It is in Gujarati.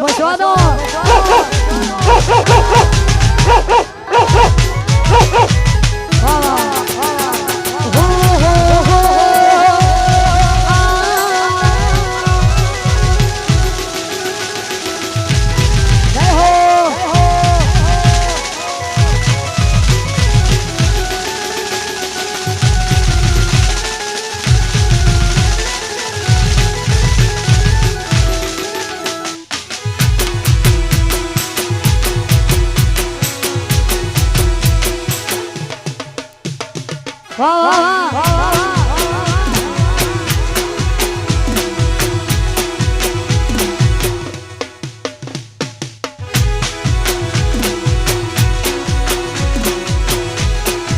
બસવા દો ও